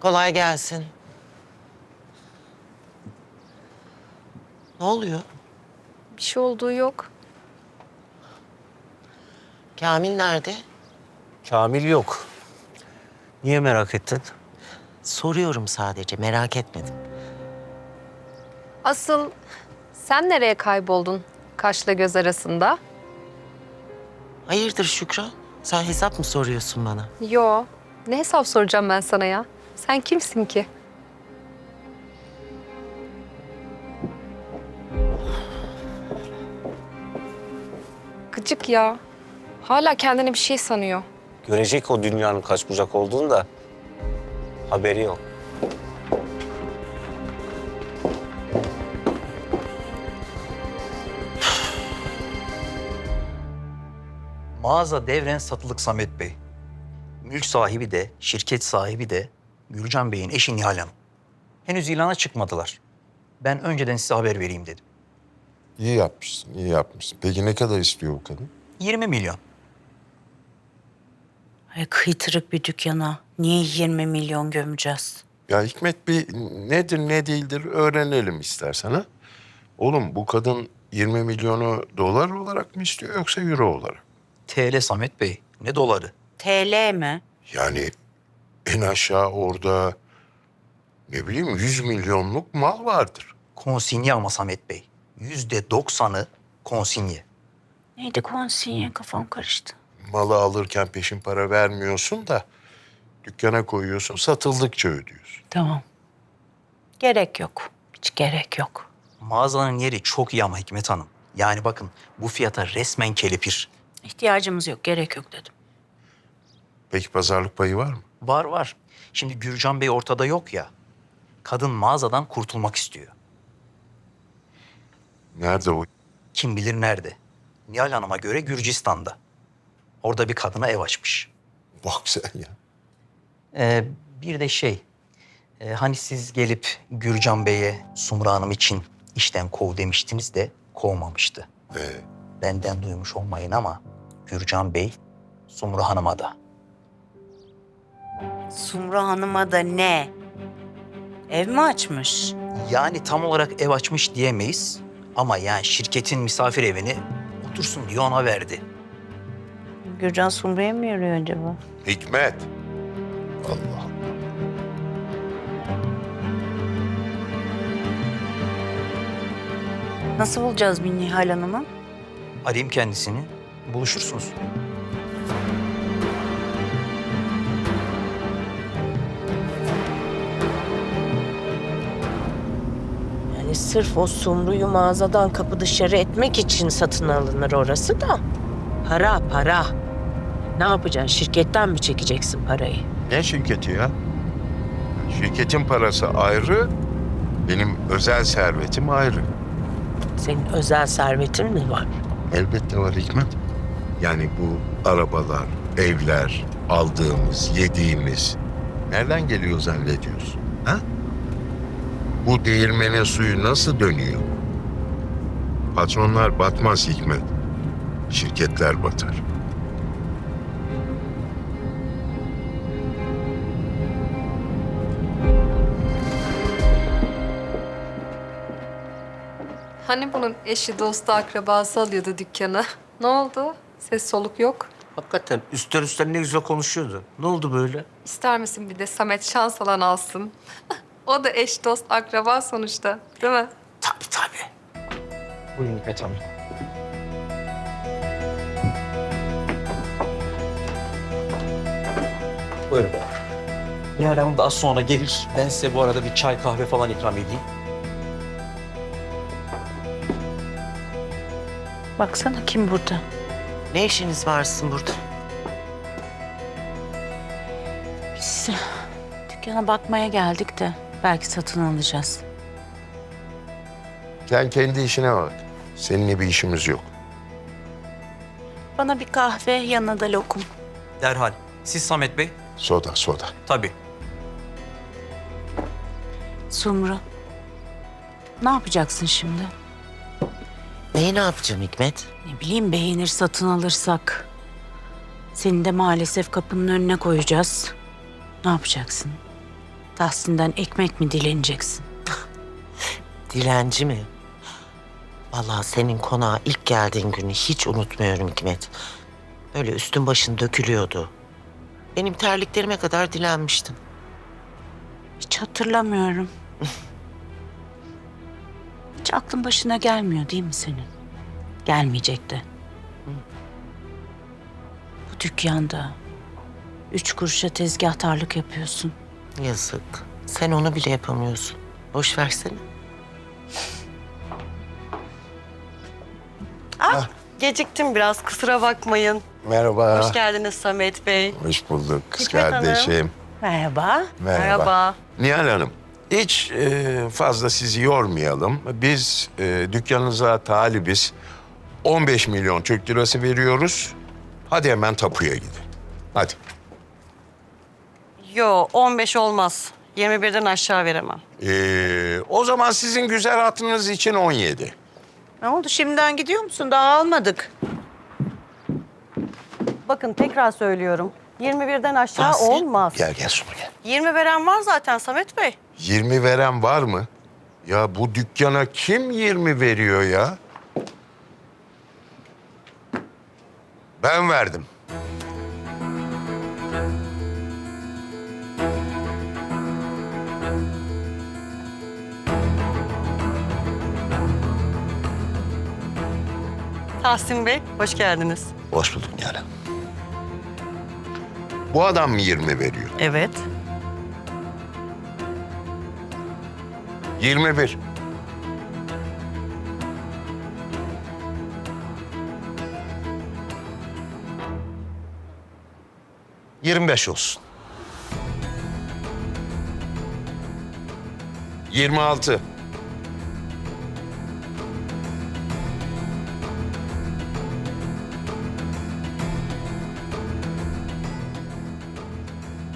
Kolay gelsin. Ne oluyor? Bir şey olduğu yok. Kamil nerede? Kamil yok. Niye merak ettin? Soruyorum sadece, merak etmedim. Asıl sen nereye kayboldun kaşla göz arasında? Hayırdır Şükran? Sen hesap mı soruyorsun bana? Yo. Ne hesap soracağım ben sana ya? Sen kimsin ki? Gıcık ya. Hala kendini bir şey sanıyor. Görecek o dünyanın kaç bucak olduğunu da haberi yok. Mağaza devren satılık Samet Bey. Mülk sahibi de, şirket sahibi de Gürcan Bey'in eşi Nihal Hanım. Henüz ilana çıkmadılar. Ben önceden size haber vereyim dedim. İyi yapmışsın, iyi yapmışsın. Peki ne kadar istiyor bu kadın? 20 milyon. Ay kıytırık bir dükkana niye 20 milyon gömeceğiz? Ya Hikmet bir nedir ne değildir öğrenelim istersen ha. Oğlum bu kadın 20 milyonu dolar olarak mı istiyor yoksa euro olarak? TL Samet Bey, ne doları? TL mi? Yani en aşağı orada ne bileyim 100 milyonluk mal vardır. Konsinye ama Samet Bey. Yüzde doksanı konsinye. Neydi konsinye kafam karıştı. Malı alırken peşin para vermiyorsun da dükkana koyuyorsun satıldıkça ödüyorsun. Tamam. Gerek yok. Hiç gerek yok. Mağazanın yeri çok iyi ama Hikmet Hanım. Yani bakın bu fiyata resmen kelepir. İhtiyacımız yok, gerek yok dedim. Peki pazarlık payı var mı? Var var. Şimdi Gürcan Bey ortada yok ya. Kadın mağazadan kurtulmak istiyor. Nerede o? Kim bilir nerede. Nihal Hanım'a göre Gürcistan'da. Orada bir kadına ev açmış. Bak sen ya. Ee, bir de şey, e, hani siz gelip Gürcan Bey'e Sumru Hanım için işten kov demiştiniz de kovmamıştı. Ee, Benden duymuş olmayın ama Gürcan Bey Sumru Hanım'a da. Sumru Hanım'a da ne? Ev mi açmış? Yani tam olarak ev açmış diyemeyiz ama yani şirketin misafir evini otursun diye ona verdi. Gürcan Sumru'ya mı yarıyor acaba? Hikmet. Allah Allah. Nasıl bulacağız bir Nihal Hanım'ı? Arayayım kendisini, buluşursunuz. Yani sırf o Sumru'yu mağazadan kapı dışarı etmek için satın alınır orası da. Para para. Ne yapacaksın? Şirketten mi çekeceksin parayı? Ne şirketi ya? Şirketin parası ayrı, benim özel servetim ayrı. Senin özel servetin mi var? Elbette var Hikmet. Yani bu arabalar, evler, aldığımız, yediğimiz nereden geliyor zannediyorsun? Ha? Bu değirmenin suyu nasıl dönüyor? Patronlar batmaz Hikmet. Şirketler batar. Hani bunun eşi, dostu, akrabası alıyordu dükkanı? Ne oldu? Ses soluk yok. Hakikaten üstten üstten ne güzel konuşuyordu. Ne oldu böyle? İster misin bir de Samet şans alan alsın? O da eş, dost, akraba sonuçta. Değil mi? Tabii tabii. Buyurun Hikmet Hanım. Buyurun. Nihal Hanım da az sonra gelir. Ben size bu arada bir çay kahve falan ikram edeyim. Baksana kim burada? Ne işiniz varsın burada? Biz dükkana bakmaya geldik de belki satın alacağız. Sen kendi işine bak. Seninle bir işimiz yok. Bana bir kahve, yanına da lokum. Derhal. Siz Samet Bey? Soda, soda. Tabii. Sumru. Ne yapacaksın şimdi? Neyi ne yapacağım Hikmet? Ne bileyim beğenir satın alırsak. Seni de maalesef kapının önüne koyacağız. Ne yapacaksın? Tahsin'den ekmek mi dileneceksin? Dilenci mi? Vallahi senin konağa ilk geldiğin günü hiç unutmuyorum Hikmet. Böyle üstün başın dökülüyordu. Benim terliklerime kadar dilenmiştin. Hiç hatırlamıyorum. Hiç aklın başına gelmiyor değil mi senin? Gelmeyecek de. Bu dükkanda üç kuruşa tezgahtarlık yapıyorsun. Yazık. Sen onu bile yapamıyorsun. Boş versene. Geciktim biraz kusura bakmayın. Merhaba. Hoş geldiniz Samet Bey. Hoş bulduk kız Hikmet Hanım. kardeşim. Merhaba. Merhaba. Nihal Hanım, hiç e, fazla sizi yormayalım. Biz e, dükkanınıza talibiz. 15 milyon Türk lirası veriyoruz. Hadi hemen tapuya gidin. Hadi. Yo 15 olmaz. 21'den aşağı veremem. E, o zaman sizin güzel hatırınız için 17. Ne oldu şimdiden gidiyor musun? Daha almadık. Bakın tekrar söylüyorum. 21'den aşağı Tahsin. olmaz. Gel gel Sunu gel. 20 veren var zaten Samet Bey. 20 veren var mı? Ya bu dükkana kim 20 veriyor ya? Ben verdim. Tahsin Bey hoş geldiniz. Hoş bulduk Nihal Hanım. Bu adam mı 20 veriyor? Evet. 21. Yirmi beş olsun. Yirmi altı.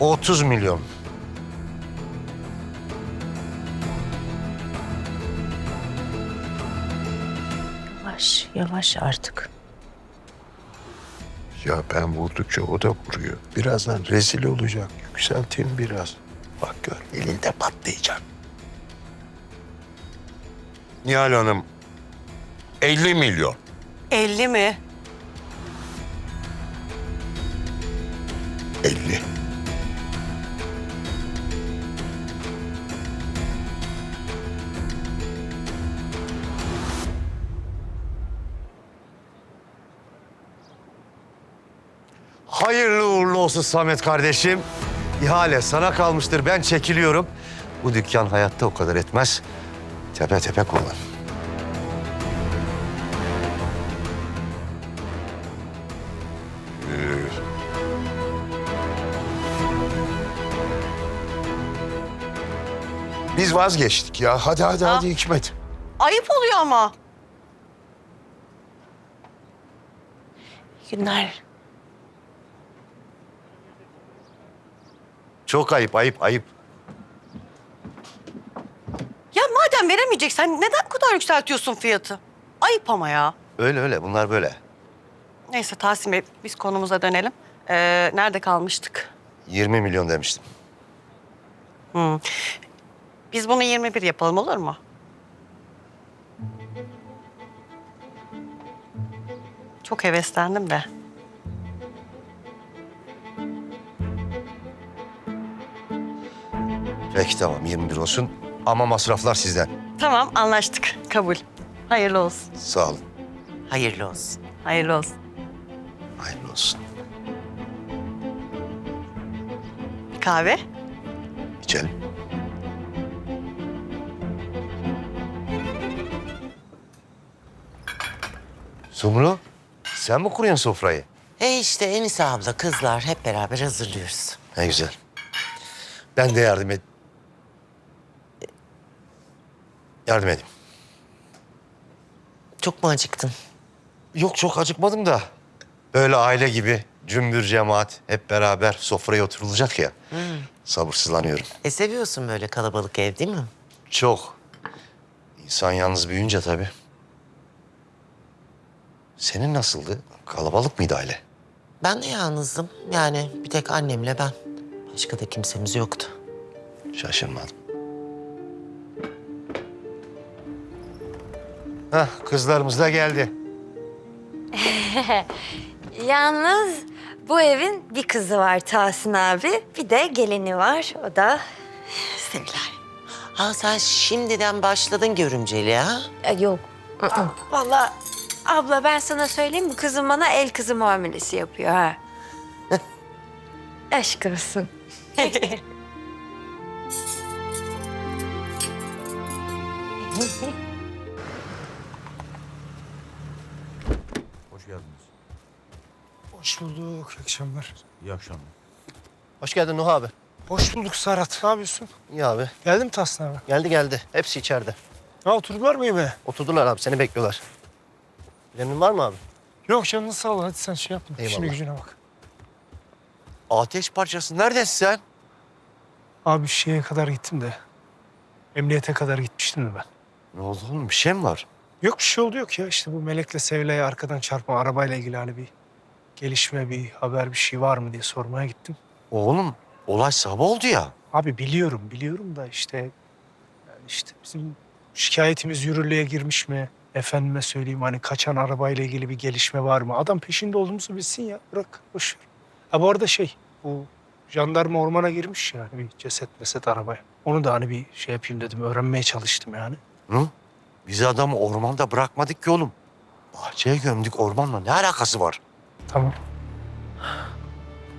Otuz milyon. Yavaş, yavaş artık. Ya ben vurdukça o da vuruyor. Birazdan rezil olacak. Yükseltin biraz. Bak gör elinde patlayacak. Nihal Hanım 50 milyon. 50 mi? Hayırlı uğurlu olsun Samet kardeşim. İhale sana kalmıştır. Ben çekiliyorum. Bu dükkan hayatta o kadar etmez. Tepe tepe kullan. Biz vazgeçtik ya. Hadi hadi hadi Hikmet. Ayıp oluyor ama. Günler. Çok ayıp, ayıp, ayıp. Ya madem veremeyeceksen neden bu kadar yükseltiyorsun fiyatı? Ayıp ama ya. Öyle öyle, bunlar böyle. Neyse Tahsin Bey biz konumuza dönelim. Ee, nerede kalmıştık? 20 milyon demiştim. Hmm. Biz bunu 21 yapalım olur mu? Çok heveslendim de. Peki tamam, 21 olsun. Ama masraflar sizden. Tamam anlaştık. Kabul. Hayırlı olsun. Sağ olun. Hayırlı olsun. Hayırlı olsun. Hayırlı olsun. Bir kahve? İçelim. Sumru, sen mi kuruyorsun sofrayı? E işte Enise abla, kızlar hep beraber hazırlıyoruz. Ne güzel. Ben de yardım et. Yardım edeyim. Çok mu acıktın? Yok çok acıkmadım da. Böyle aile gibi cümbür cemaat hep beraber sofraya oturulacak ya. Sabırsızlanıyorum. E seviyorsun böyle kalabalık ev değil mi? Çok. İnsan yalnız büyüyünce tabii. Senin nasıldı? Kalabalık mıydı aile? Ben de yalnızdım. Yani bir tek annemle ben. Başka da kimsemiz yoktu. Şaşırmadım. Hah, kızlarımız da geldi. Yalnız bu evin bir kızı var Tahsin abi. Bir de gelini var. O da Sevilay. Ha sen şimdiden başladın görümceli ha? E, yok. Vallahi abla ben sana söyleyeyim bu kızım bana el kızı muamelesi yapıyor ha. Aşk olsun. Hoş bulduk. İyi akşamlar. İyi akşamlar. Hoş geldin Nuh abi. Hoş bulduk Serhat. Ne yapıyorsun? İyi abi. Geldi mi Tahsin abi? Geldi geldi. Hepsi içeride. Ha oturdular mı yemeğe? Oturdular abi seni bekliyorlar. Bilenin var mı abi? Yok canını sağ ol. Hadi sen şey yapma. İşine Eyvallah. gücüne bak. Ateş parçası neredesin sen? Abi şeye kadar gittim de. Emniyete kadar gitmiştim de ben. Ne oldu oğlum bir şey mi var? Yok bir şey oldu yok ya. İşte bu Melek'le Sevilay'a arkadan çarpma arabayla ilgili hani bir gelişme, bir haber, bir şey var mı diye sormaya gittim. Oğlum olay sabah oldu ya. Abi biliyorum, biliyorum da işte... Yani işte bizim şikayetimiz yürürlüğe girmiş mi? Efendime söyleyeyim hani kaçan arabayla ilgili bir gelişme var mı? Adam peşinde olduğumuzu bilsin ya. Bırak, boş ver. Ha bu arada şey, bu jandarma ormana girmiş yani bir ceset meset arabaya. Onu da hani bir şey yapayım dedim, öğrenmeye çalıştım yani. Hı? Bizi adamı ormanda bırakmadık ki oğlum. Bahçeye gömdük ormanla ne alakası var? Tamam.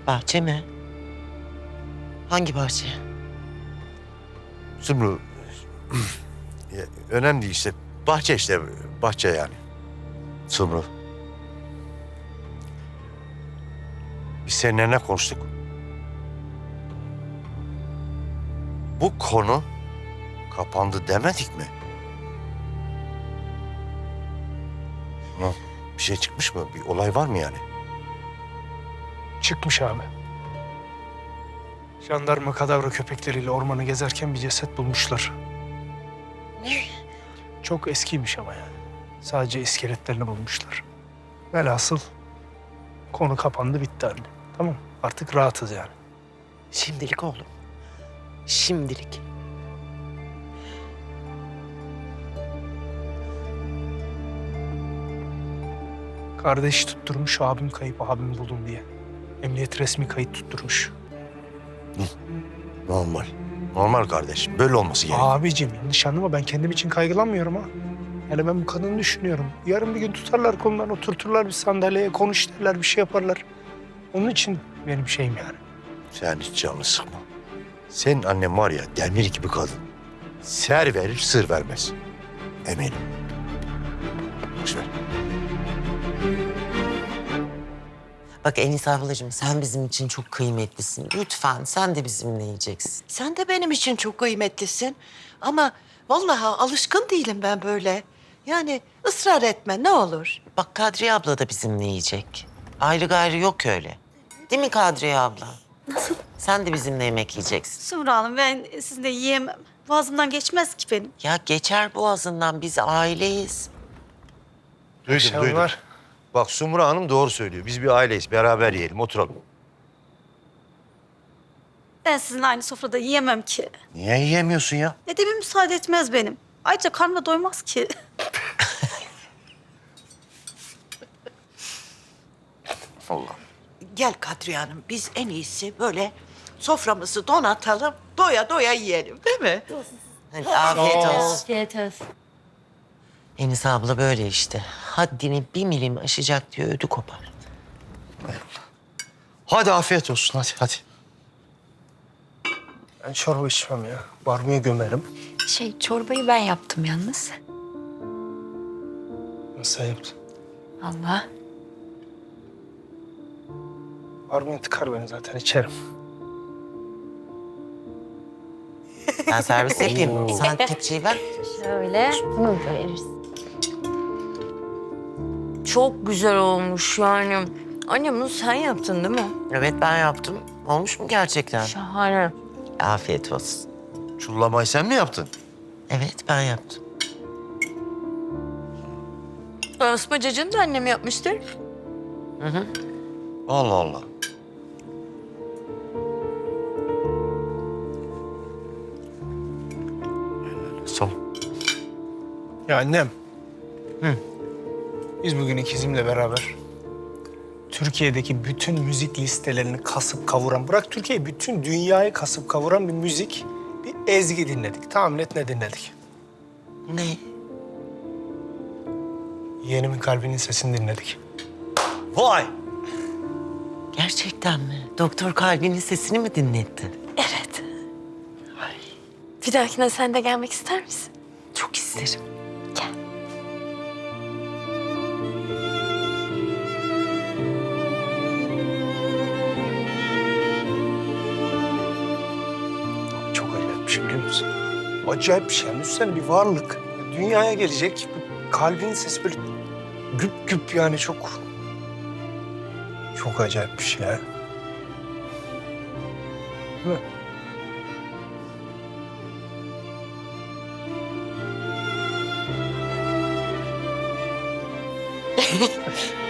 Bahçe mi? Hangi bahçe? Sumru ya, önemli değil işte. Bahçe işte bahçe yani. Sumru. Biz seninle ne konuştuk? Bu konu kapandı demedik mi? Hı? Bir şey çıkmış mı? Bir olay var mı yani? Çıkmış abi. Jandarma kadavra köpekleriyle ormanı gezerken bir ceset bulmuşlar. Ne? Çok eskiymiş ama yani. Sadece iskeletlerini bulmuşlar. Velhasıl konu kapandı bitti anne. Tamam artık rahatız yani. Şimdilik oğlum. Şimdilik. Kardeş tutturmuş abim kayıp abim buldum diye. Emniyet resmi kayıt tutturmuş. Normal. Normal kardeş. Böyle olması gerekiyor. Abicim yanlış anlama ben kendim için kaygılanmıyorum ha. Yani ben bu kadını düşünüyorum. Yarın bir gün tutarlar konudan oturturlar bir sandalyeye konuş derler bir şey yaparlar. Onun için benim şeyim yani. Sen hiç canını sıkma. Senin annen var ya demir gibi kadın. Ser verir, sır vermez. Eminim. Boş ver. Bak Enis ablacığım sen bizim için çok kıymetlisin. Lütfen sen de bizimle yiyeceksin. Sen de benim için çok kıymetlisin. Ama vallahi alışkın değilim ben böyle. Yani ısrar etme ne olur. Bak Kadriye abla da bizimle yiyecek. Ayrı gayrı yok öyle. Değil mi Kadriye abla? Nasıl? Sen de bizimle yemek yiyeceksin. Sumru Hanım ben sizinle yiyemem. Boğazımdan geçmez ki benim. Ya geçer boğazından biz aileyiz. Duydum, duydum. Akşamlar. Bak Sumru Hanım doğru söylüyor. Biz bir aileyiz. Beraber yiyelim, oturalım. Ben sizinle aynı sofrada yiyemem ki. Niye yiyemiyorsun ya? Edebi müsaade etmez benim. Ayrıca karnım da doymaz ki. Allah. Gel Kadriye Hanım biz en iyisi böyle soframızı donatalım. Doya doya yiyelim değil mi? Hadi afiyet olsun. Afiyet olsun. Enis abla böyle işte. Haddini bir milim aşacak diye ödü kopar. Hadi afiyet olsun, hadi, hadi. Ben çorba içmem ya. Barbunya gömerim. Şey çorbayı ben yaptım yalnız. Nasıl yaptın? Allah. Barbunya tıkar beni zaten içerim. Ben servis yapayım. Sen kepçeyi ver. Şöyle bunu da veririz çok güzel olmuş yani. Anne bunu sen yaptın değil mi? Evet ben yaptım. Olmuş mu gerçekten? Şahane. Afiyet olsun. Çullamayı sen mi yaptın? Evet ben yaptım. Asma cacığını da annem yapmıştır. Hı hı. Allah Allah. Sol. Ya annem. Hı. Biz bugün ikizimle beraber Türkiye'deki bütün müzik listelerini kasıp kavuran, bırak Türkiye bütün dünyayı kasıp kavuran bir müzik, bir ezgi dinledik. Tahmin et ne dinledik? Ne? Yeğenimin kalbinin sesini dinledik. Vay! Gerçekten mi? Doktor kalbinin sesini mi dinletti? Evet. Bir dahakine sen de gelmek ister misin? Çok isterim. Acayip bir şey. Yani bir varlık dünyaya gelecek. Kalbinin sesi böyle güp güp yani çok... Çok acayip bir şey ya. Değil mi?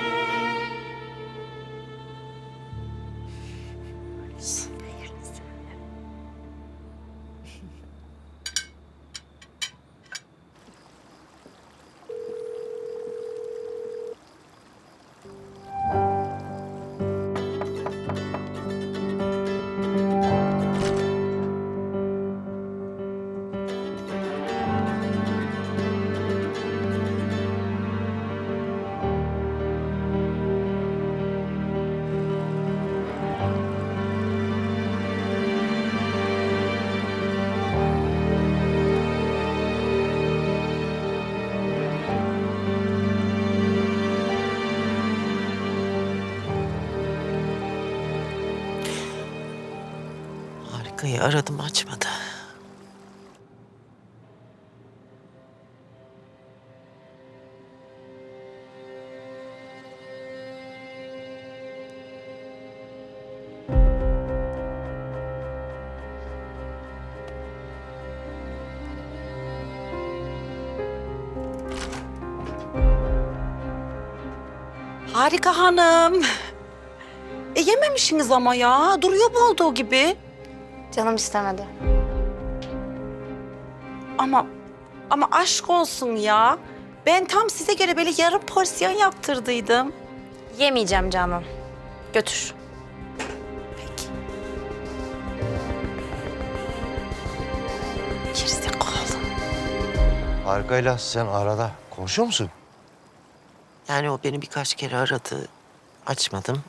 Harikayı aradım açmadı. Harika hanım. E yememişsiniz ama ya. Duruyor bu olduğu gibi. Canım istemedi. Ama ama aşk olsun ya. Ben tam size göre böyle yarım porsiyon yaptırdıydım. Yemeyeceğim canım. Götür. Peki. Gerizekalı. Harikayla sen arada konuşuyor musun? Yani o beni birkaç kere aradı. Açmadım.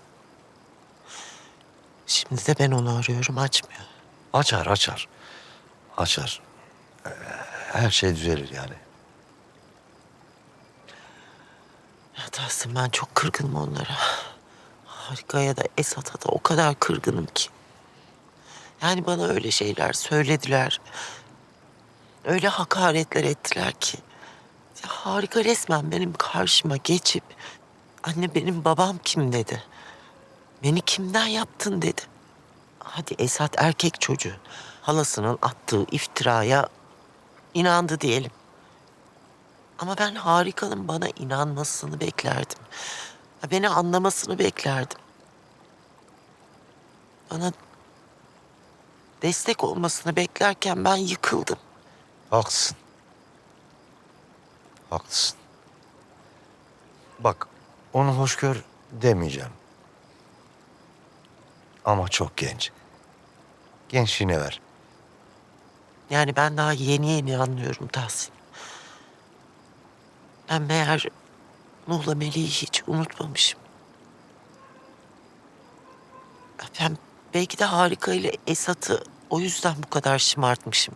Şimdi de ben onu arıyorum açmıyor. Açar, açar. Açar. Ee, Her şey düzelir yani. Ya Tahsin ben çok kırgınım onlara. Harikaya da Esat'a da o kadar kırgınım ki. Yani bana öyle şeyler söylediler. Öyle hakaretler ettiler ki. Ya harika resmen benim karşıma geçip... ...anne benim babam kim dedi. Beni kimden yaptın dedi. Hadi Esat erkek çocuğu. Halasının attığı iftiraya inandı diyelim. Ama ben harikanın bana inanmasını beklerdim. Beni anlamasını beklerdim. Bana destek olmasını beklerken ben yıkıldım. Haklısın. Haklısın. Bak, onu hoş gör demeyeceğim. Ama çok genç. Gençliğine ver. Yani ben daha yeni yeni anlıyorum Tahsin. Ben meğer Nuh'la Melih'i hiç unutmamışım. Ben belki de Harika ile Esat'ı o yüzden bu kadar şımartmışım.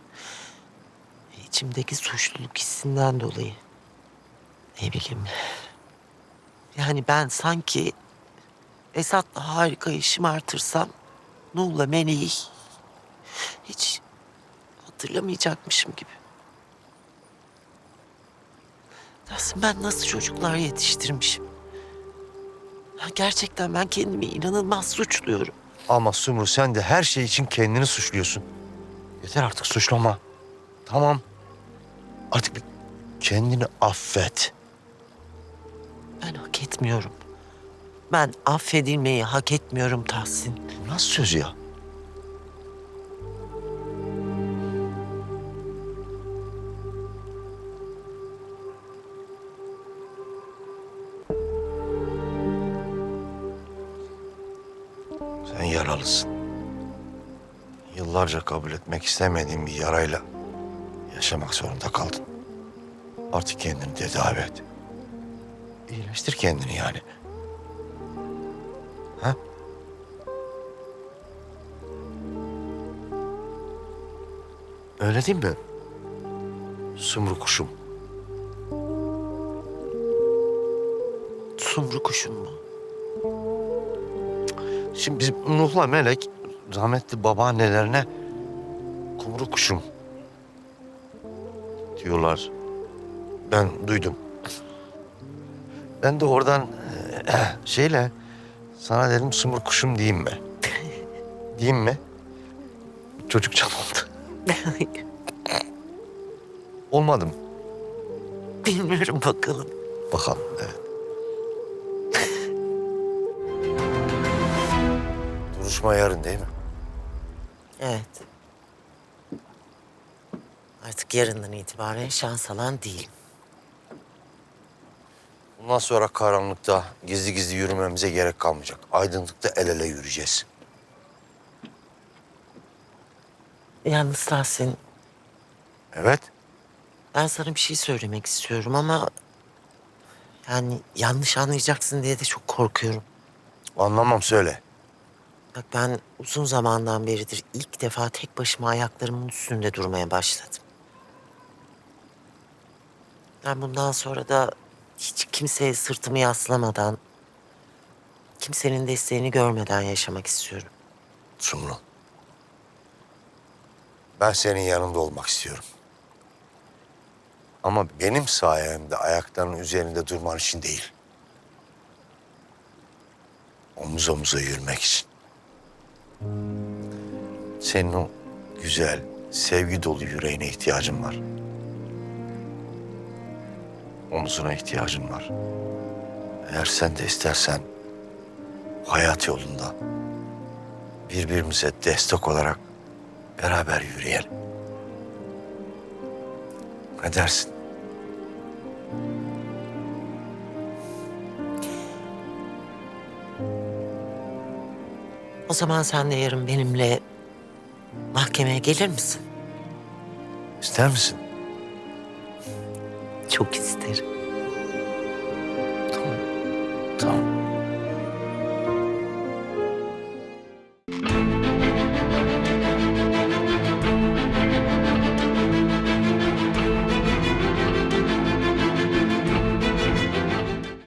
İçimdeki suçluluk hissinden dolayı. Ne bileyim. Yani ben sanki Esat'la Harika'yı şımartırsam Nuh'la Melih'i hiç hatırlamayacakmışım gibi. Tahsin ben nasıl çocuklar yetiştirmişim? Ya gerçekten ben kendimi inanılmaz suçluyorum. Ama Sumru sen de her şey için kendini suçluyorsun. Yeter artık suçlama. Tamam. Artık bir kendini affet. Ben hak etmiyorum. Ben affedilmeyi hak etmiyorum Tahsin. Bu nasıl söz ya? Yaralısın. Yıllarca kabul etmek istemediğin bir yarayla yaşamak zorunda kaldın. Artık kendini tedavi et. İyileştir kendini yani. Ha? Öyle değil mi? Sumru kuşum. Sumru kuşun mu? Şimdi biz Nuh'la Melek rahmetli babaannelerine kumru kuşum diyorlar. Ben duydum. Ben de oradan eh, şeyle sana dedim sumru kuşum diyeyim mi? diyeyim mi? Çocukça oldu. Olmadım. Bilmiyorum bakalım. Bakalım evet. Duruşma yarın değil mi? Evet. Artık yarından itibaren şans alan değilim. Bundan sonra karanlıkta gizli gizli yürümemize gerek kalmayacak. Aydınlıkta el ele yürüyeceğiz. Yalnız Tahsin, Evet. ben sana bir şey söylemek istiyorum ama... Yani yanlış anlayacaksın diye de çok korkuyorum. Anlamam söyle. Bak ben uzun zamandan beridir ilk defa tek başıma ayaklarımın üstünde durmaya başladım. Ben bundan sonra da hiç kimseye sırtımı yaslamadan, kimsenin desteğini görmeden yaşamak istiyorum. Sumru. Ben senin yanında olmak istiyorum. Ama benim sayemde ayaklarının üzerinde durman için değil. Omuz omuza yürümek için. Senin o güzel, sevgi dolu yüreğine ihtiyacım var. Omuzuna ihtiyacım var. Eğer sen de istersen hayat yolunda birbirimize destek olarak beraber yürüyelim. Ne dersin? O zaman sen de yarın benimle mahkemeye gelir misin? İster misin? Çok isterim. Tamam.